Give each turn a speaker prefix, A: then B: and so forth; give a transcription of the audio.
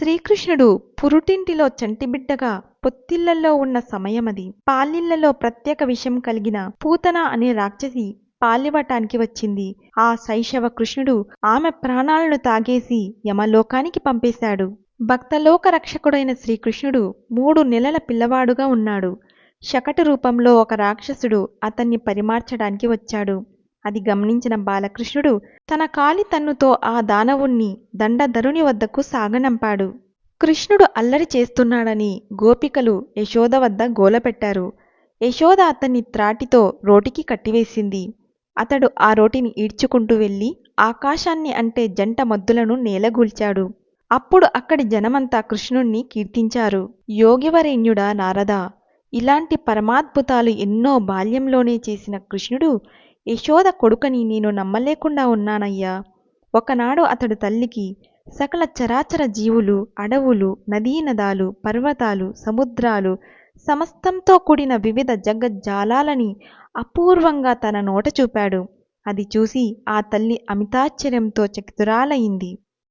A: శ్రీకృష్ణుడు పురుటింటిలో చంటిబిడ్డగా పొత్తిళ్ళలో ఉన్న సమయమది. పాలిళ్ళలో ప్రత్యేక విషయం కలిగిన పూతన అనే రాక్షసి పాలివ్వటానికి వచ్చింది. ఆ శైశవ కృష్ణుడు ఆమె ప్రాణాలను తాగేసి యమలోకానికి పంపేశాడు. భక్తలోక రక్షకుడైన శ్రీకృష్ణుడు మూడు నెలల పిల్లవాడుగా ఉన్నాడు. శకటు రూపంలో ఒక రాక్షసుడు అతన్ని పరిమార్చడానికి వచ్చాడు. అది గమనించిన బాలకృష్ణుడు తన కాలి తన్నుతో ఆ దానవుణ్ణి దండధరుని వద్దకు సాగనంపాడు. కృష్ణుడు అల్లరి చేస్తున్నాడని గోపికలు యశోద వద్ద గోలపెట్టారు. యశోద అతన్ని త్రాటితో రోటికి కట్టివేసింది. అతడు ఆ రోటిని ఈడ్చుకుంటూ వెళ్ళి ఆకాశాన్ని అంటే జంట మద్దులను నేలగూల్చాడు. అప్పుడు అక్కడి జనమంతా కృష్ణుణ్ణి కీర్తించారు. యోగివరేణ్యుడా నారదా ఇలాంటి పరమాద్భుతాలు ఎన్నో బాల్యంలోనే చేసిన కృష్ణుడు యశోద కొడుకని నేను నమ్మలేకుండా ఉన్నానయ్యా. ఒకనాడు అతడు తల్లికి సకల చరాచర జీవులు అడవులు నదీనదాలు పర్వతాలు సముద్రాలు సమస్తంతో కూడిన వివిధ జగజ్జాలాలని అపూర్వంగా తన నోట చూపాడు. అది చూసి ఆ తల్లి అమితాశ్చర్యంతో చకితురాలయ్యింది